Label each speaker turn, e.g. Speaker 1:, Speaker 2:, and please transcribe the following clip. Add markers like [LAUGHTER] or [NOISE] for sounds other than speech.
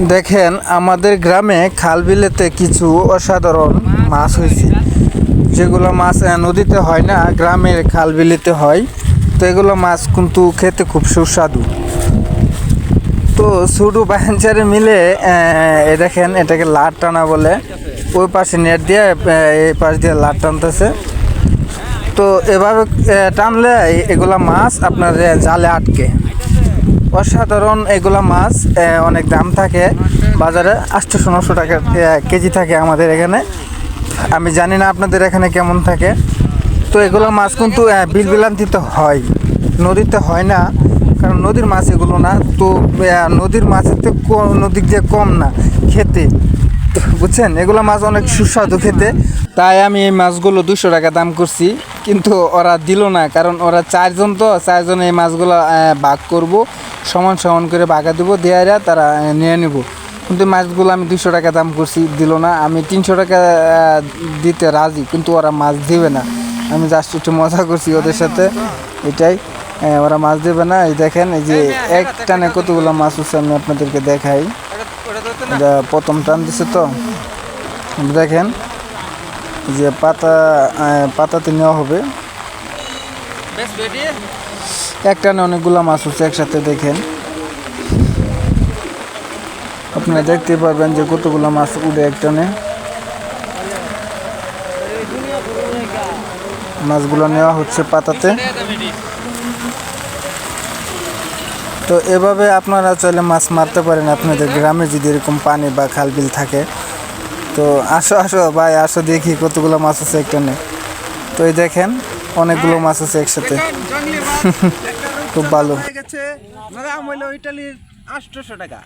Speaker 1: দেখেন, আমাদের গ্রামে খাল বিলেতে কিছু অসাধারণ মাছ হয়েছে। যেগুলো মাছ নদীতে হয় না, গ্রামের খাল বিলেতে হয়। তো এগুলো মাছ কিন্তু খেতে খুব সুস্বাদু। তো ছোটো বাঞ্চারে মিলে এ দেখেন, এটাকে লাট টানা বলে। ওই পাশে নেট দিয়ে এই পাশ দিয়ে লাট টানতেছে। তো এভাবে টানলে এগুলা মাছ আপনার জালে আটকে। অসাধারণ এগুলা মাছ অনেক দাম থাকে। বাজারে আটশোশো নশো টাকা কেজি থাকে আমাদের এখানে। আমি জানি না আপনাদের এখানে কেমন থাকে। তো এগুলো মাছ কিন্তু বিল বিলান্তিতে হয়। নদীতে হয় না, কারণ নদীর মাছ এগুলো না। তো নদীর মাছের ক- নদীর দিয়ে কম না, খেতে। বুঝছেন? এগুলো মাছ অনেক সুস্বাদু খেতে। তাই আমি এই মাছগুলো দুশো টাকা দাম করছি। কিন্তু ওরা দিল না, কারণ ওরা চারজন তো, চারজন এই মাছগুলো ভাগ করব। সমান সমান করে ভাগা দেবো দেয়ারা তারা নিয়ে নেব। কিন্তু মাছগুলো আমি দুশো টাকা দাম করছি দিল না। আমি তিনশো টাকা দিতে রাজি কিন্তু ওরা মাছ দিবে না। আমি জাস্ট একটু মজা করছি ওদের সাথে এটাই। ওরা মাছ দেবে না। এই দেখেন এই যে এক টানে কতগুলো মাছ হচ্ছে আমি আপনাদেরকে দেখাই। প্রথম টান দিছে তো। দেখেন যে পাতা পাতাতে নেওয়া হবে। এক টানে অনেকগুলো মাছ হচ্ছে একসাথে দেখেন। আপনারা দেখতে পারবেন যে কতগুলো মাছ উঠে এক টানে। মাছগুলো নেওয়া হচ্ছে পাতাতে। তো এভাবে আপনারা চাইলে মাছ মারতে পারেন। আপনাদের গ্রামে যদি এরকম পানি বা খাল বিল থাকে। তো আসো আসো, ভাই, আসো দেখি কতগুলো মাছ আছে এখানে তো এই দেখেন অনেকগুলো মাছ আছে একসাথে। [LAUGHS] খুব ভালো।
Speaker 2: গেছে হইল ইটালির টাকা